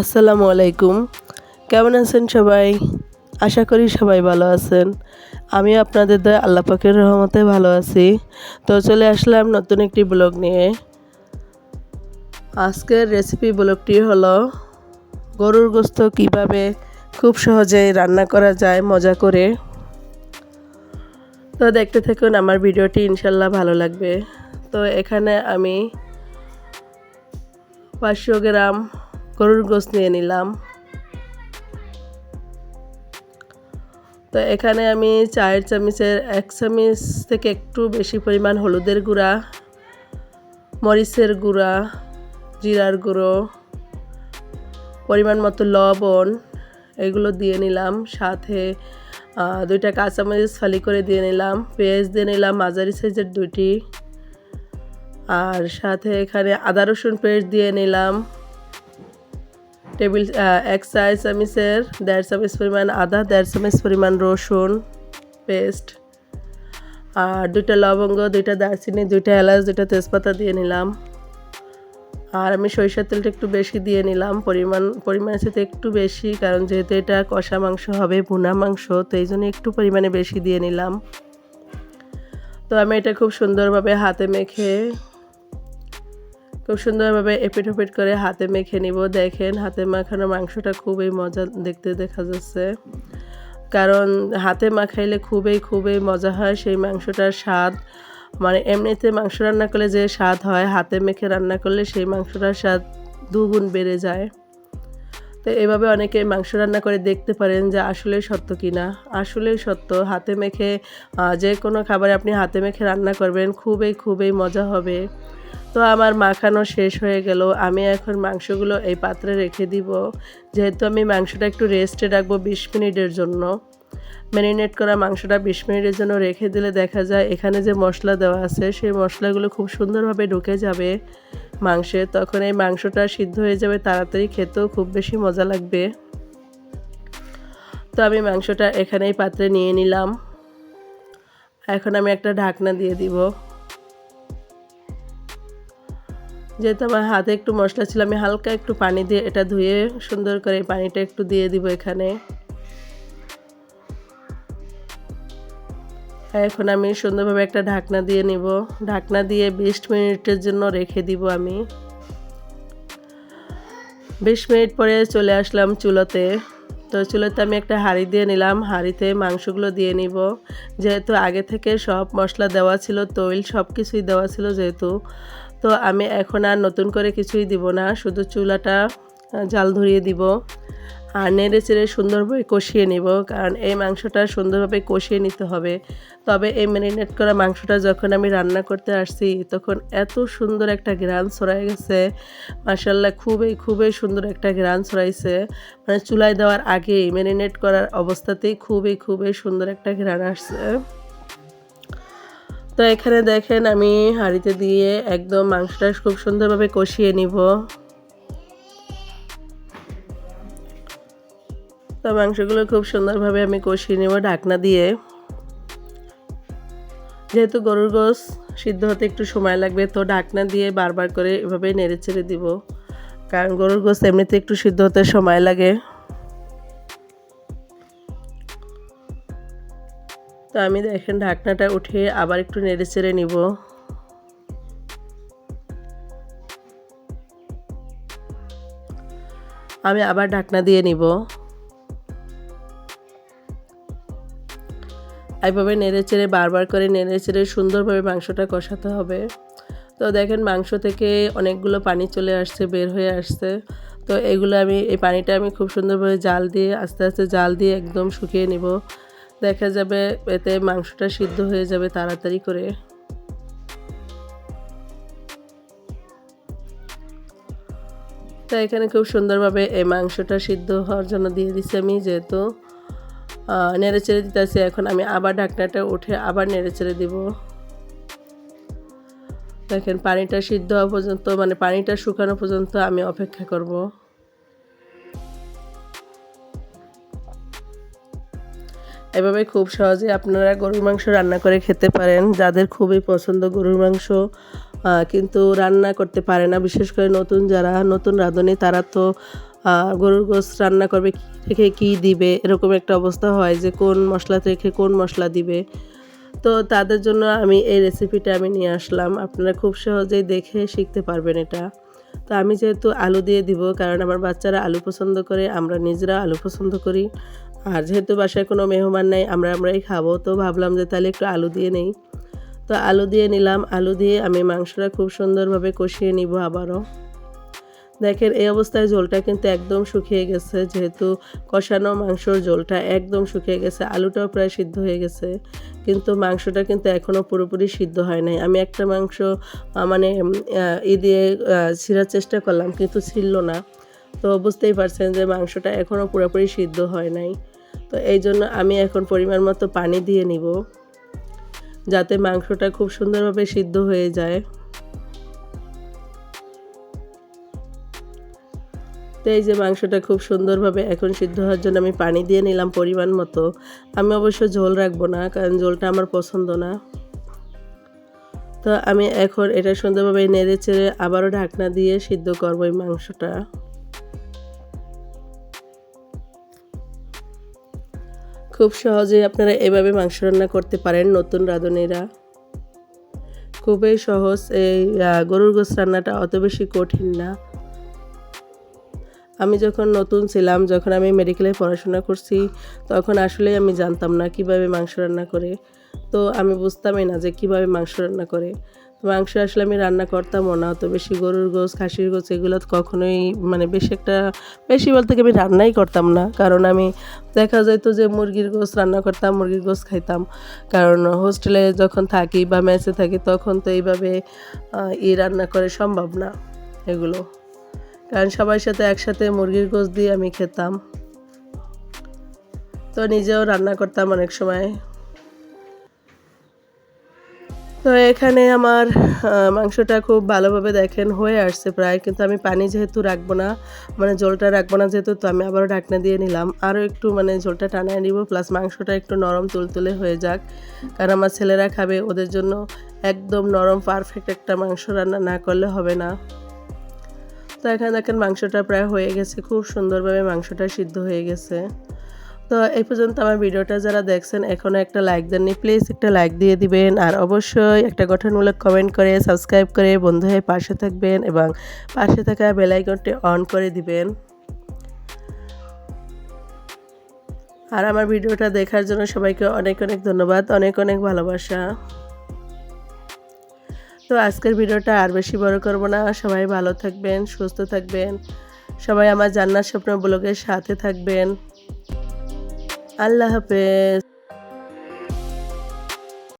আসসালামু আলাইকুম। কেমন আছেন সবাই? আশা করি সবাই ভালো আছেন। আমি আপনাদের দয়া, আল্লাহ পাকের রহমতে ভালো আছি। তো চলে আসলাম নতুন একটি ব্লগ নিয়ে। আজকের রেসিপি ব্লগটি হলো, গরুর গোস্ত কীভাবে খুব সহজেই রান্না করা যায় মজা করে। তো দেখতে থাকুন, আমার ভিডিওটি ইনশাল্লাহ ভালো লাগবে। তো এখানে আমি পাঁচশো গ্রাম গরুর গোস নিয়ে নিলাম। তো এখানে আমি চায়ের চামিচের এক চামিচ থেকে একটু বেশি পরিমাণ হলুদের গুঁড়া, মরিচের গুঁড়া, জিরার গুঁড়ো, পরিমাণ মতো লবণ এগুলো দিয়ে নিলাম। সাথে দুইটা কাঁচামরিচ ফালি করে দিয়ে নিলাম। পেঁয়াজ দিয়ে নিলাম, মাঝারি সাইজের দুইটি। আর সাথে এখানে আদা রসুন পেস্ট দিয়ে নিলাম। টেবিল এক চার চামিচের দেড় চামচ পরিমাণ আদা, দেড় চামচ পরিমাণ রসুন পেস্ট আর দুইটা লবঙ্গ, দুইটা দারচিনি, দুইটা এলাচ, দুইটা তেজপাতা দিয়ে নিলাম। আর আমি সরিষার তেলটা একটু বেশি দিয়ে নিলাম, পরিমাণ, পরিমাণের সাথে একটু বেশি, কারণ যেহেতু এটা কষা মাংস হবে, ভুনা মাংস, তো এই জন্য একটু পরিমাণে বেশি দিয়ে নিলাম। তো আমি এটা খুব সুন্দরভাবে হাতে মেখে খুব সুন্দরভাবে এপিট ওপিট করে হাতে মেখে নিব। দেখেন, হাতে মাখানো মাংসটা খুবই মজা দেখতে দেখা যাচ্ছে। কারণ হাতে মাখাইলে খুবই খুবই মজা হয় সেই মাংসটার স্বাদ। মানে এমনিতে মাংস রান্না করলে যে স্বাদ হয়, হাতে মেখে রান্না করলে সেই মাংসটার স্বাদ দুগুণ বেড়ে যায়। তো এভাবে অনেকে মাংস রান্না করে দেখতে পারেন যে আসলে সত্য কি না আসলে সত্য, হাতে মেখে যে কোনো খাবারে আপনি হাতে মেখে রান্না করবেন, খুবই খুবই মজা হবে। তো আমার মাখানো শেষ হয়ে গেল। আমি এখন মাংসগুলো এই পাত্রে রেখে দিব। যেহেতু আমি মাংসটা একটু রেস্টে রাখব বিশ মিনিটের জন্য। ম্যারিনেট করা মাংসটা বিশ মিনিটের জন্য রেখে দিলে দেখা যায় এখানে যে মশলা দেওয়া আছে, সেই মশলাগুলো খুব সুন্দরভাবে ঢুকে যাবে মাংসে। তখন এই মাংসটা সিদ্ধ হয়ে যাবে তাড়াতাড়ি খেতেও খুব বেশি মজা লাগবে। তো আমি মাংসটা এখানেই পাত্রে নিয়ে নিলাম। এখন আমি একটা ঢাকনা দিয়ে দিব। যেহেতু আমার হাতে একটু মশলা ছিল, আমি হালকা একটু পানি দিয়ে এটা ধুয়ে সুন্দর করে পানিটা একটু দিয়ে দিব এখানে। এখন আমি সুন্দরভাবে একটা ঢাকনা দিয়ে নিব। ঢাকনা দিয়ে বিশ মিনিটের জন্য রেখে দিব আমি। বিশ মিনিট পরে চলে আসলাম চুলোতে। তো চুলোতে আমি একটা হাঁড়ি দিয়ে নিলাম। হাঁড়িতে মাংসগুলো দিয়ে নিব। যেহেতু আগে থেকে সব মশলা দেওয়া ছিল, তৈল সব কিছুই দেওয়া ছিল যেহেতু। তো আমি এখন আর নতুন করে কিছুই দিব না। শুধু চুলাটা জাল ধরিয়ে দিব। আর নেড়ে চেড়ে সুন্দরভাবে কষিয়ে নিব, কারণ এই মাংসটা সুন্দরভাবে কষিয়ে নিতে হবে। তবে এই ম্যারিনেট করা মাংসটা যখন আমি রান্না করতে আসছি, তখন এত সুন্দর একটা গ্রান ছড়াই গেছে। মার্শাল্লাহ খুবই খুবই সুন্দর একটা গ্রান ছড়াইছে। মানে চুলায় দেওয়ার আগেই ম্যারিনেট করার অবস্থাতেই খুবই খুবই সুন্দর একটা গ্রান আসছে। তো এখানে দেখেন আমি হাঁড়িতে দিয়ে একদম মাংসটা খুব সুন্দরভাবে কষিয়ে নিব। তো মাংসগুলো খুব সুন্দরভাবে আমি কষিয়ে নেব ঢাকনা দিয়ে। যেহেতু গরুর গোস সিদ্ধ হতে একটু সময় লাগবে, তো ঢাকনা দিয়ে বারবার করে এভাবে নেড়ে ছেড়ে দিব। কারণ গরুর গোস এমনিতে একটু সিদ্ধ হতে সময় লাগে। তো আমি দেখেন ঢাকনাটা উঠে আবার একটু নেড়ে চেড়ে নিব। আমি আবার ঢাকনা দিয়ে নিব। এইভাবে নেড়ে চেড়ে, বারবার করে নেড়ে চেড়ে সুন্দরভাবে মাংসটা কষাতে হবে। তো দেখেন মাংস থেকে অনেকগুলো পানি চলে আসছে, বের হয়ে আসছে। তো এগুলো আমি, এই পানিটা আমি খুব সুন্দরভাবে জাল দিয়ে, আস্তে আস্তে জাল দিয়ে একদম শুকিয়ে নিব। দেখা যাবে এতে মাংসটা সিদ্ধ হয়ে যাবে তাড়াতাড়ি করে। তো এখানে খুব সুন্দরভাবে এই মাংসটা সিদ্ধ হওয়ার জন্য দিয়ে দিচ্ছি আমি যেহেতু। নেড়ে চেড়ে দিতেছি। এখন আমি আবার ঢাকনাটা উঠে আবার নেড়ে চেড়ে দিব। দেখেন, পানিটা সিদ্ধ হওয়া পর্যন্ত মানে পানিটা শুকানো পর্যন্ত আমি অপেক্ষা করব। এভাবে খুব সহজে আপনারা গরুর মাংস রান্না করে খেতে পারেন, যাদের খুবই পছন্দ গরুর মাংস কিন্তু রান্না করতে পারে না। বিশেষ করে নতুন যারা, নতুন রাঁধুনি, তারা তো গরুর গোস রান্না করবে রেখে কী দিবে, এরকম একটা অবস্থা হয় যে কোন মশলা রেখে কোন মশলা দিবে। তো তাদের জন্য আমি এই রেসিপিটা আমি নিয়ে আসলাম। আপনারা খুব সহজেই দেখে শিখতে পারবেন এটা। তো আমি যেহেতু আলু দিয়ে দিব, কারণ আমার বাচ্চারা আলু পছন্দ করে, আমরা নিজেরা আলু পছন্দ করি। আর যেহেতু বাসায় কোনো মেহমান নাই, আমরা আমরাই খাব, তো ভাবলাম যে তাহলে একটু আলু দিয়ে নেই। তো আলু দিয়ে নিলাম। আলু দিয়ে আমি মাংসটা খুব সুন্দরভাবে কষিয়ে নিব আবারও। দেখেন এই অবস্থায় ঝোলটা কিন্তু একদম শুকিয়ে গেছে, যেহেতু কষানো মাংসর ঝোলটা একদম শুকিয়ে গেছে, আলুটাও প্রায় সিদ্ধ হয়ে গেছে, কিন্তু মাংসটা কিন্তু এখনও পুরোপুরি সিদ্ধ হয় নাই। আমি একটা মাংস মানে ই দিয়ে ছিঁড়ার চেষ্টা করলাম, কিন্তু ছিল না। তো বুঝতেই পারছেন যে মাংসটা এখনও পুরোপুরি সিদ্ধ হয় নাই। তো এই জন্য আমি এখন পরিমাণ মতো পানি দিয়ে নিব, যাতে মাংসটা খুব সুন্দরভাবে সিদ্ধ হয়ে যায়। তো এই যে মাংসটা খুব সুন্দরভাবে এখন সিদ্ধ হওয়ার জন্য আমি পানি দিয়ে নিলাম পরিমাণ মতো। আমি অবশ্য ঝোল রাখব না, কারণ ঝোলটা আমার পছন্দ না। তো আমি এখন এটা সুন্দরভাবে নেড়ে চেড়ে আবারও ঢাকনা দিয়ে সিদ্ধ করব এই মাংসটা। খুব সহজেই আপনারা এভাবে মাংস রান্না করতে পারেন নতুন রাঁধুনিরা। খুবই সহজ এই গরুর গোস রান্নাটা অত বেশি কঠিন না। আমি যখন নতুন ছিলাম, যখন আমি মেডিকেলে পড়াশোনা করছি, তখন আসলে আমি জানতাম না কীভাবে মাংস রান্না করে। তো আমি বুঝতামই না যে কীভাবে মাংস রান্না করে। মাংস আসলে আমি রান্না করতামও না, তো বেশি গরুর গোস খাসির গোস এগুলো কখনোই মানে বেশি একটা, বেশি বলতে আমি রান্নাই করতাম না। কারণ আমি দেখা যেত যে মুরগির গোস রান্না করতাম, মুরগির গোস খাইতাম। কারণ হোস্টেলে যখন থাকি বা মেসে থাকি, তখন তো এইভাবে ই রান্না করে সম্ভব না এগুলো। কারণ সবার সাথে একসাথে মুরগির গোশ দিয়ে আমি খেতাম। তো নিজেও রান্না করতাম অনেক সময়। তো এখানে আমার মাংসটা খুব ভালোভাবে দেখেন হয়ে আসছে প্রায়, কিন্তু আমি পানি যেহেতু রাখব না মানে জলটা রাখব না যেহেতু, তো আমি আবারও ঢাকনা দিয়ে নিলাম। আরও একটু মানে জলটা টানায় নিব, প্লাস মাংসটা একটু নরম তুলতুলে হয়ে যাক। কারণ আমার ছেলেরা খাবে, ওদের জন্য একদম নরম পারফেক্ট একটা মাংস রান্না না করলে হবে না। তো এখানে দেখেন মাংসটা প্রায় হয়ে গেছে, খুব সুন্দরভাবে মাংসটা সিদ্ধ হয়ে গেছে। তো এই পর্যন্ত আমার ভিডিওটা যারা দেখছেন, এখনও একটা লাইক দেননি প্লিজ একটা লাইক দিয়ে দিবেন। আর অবশ্যই একটা গঠনমূলক কমেন্ট করে সাবস্ক্রাইব করে বন্ধু হয়ে পাশে থাকবেন এবং পাশে থাকা বেলাইকনটি অন করে দিবেন। আর আমার ভিডিওটা দেখার জন্য সবাইকে অনেক অনেক ধন্যবাদ, অনেক অনেক ভালোবাসা। তো আজকের ভিডিওটা আর বেশি বড় করব না। সবাই ভালো থাকবেন, সুস্থ থাকবেন। সবাই আমার জান্নার স্বপ্ন ব্লগের সাথে থাকবেন। আল্লাহ হাফেজ।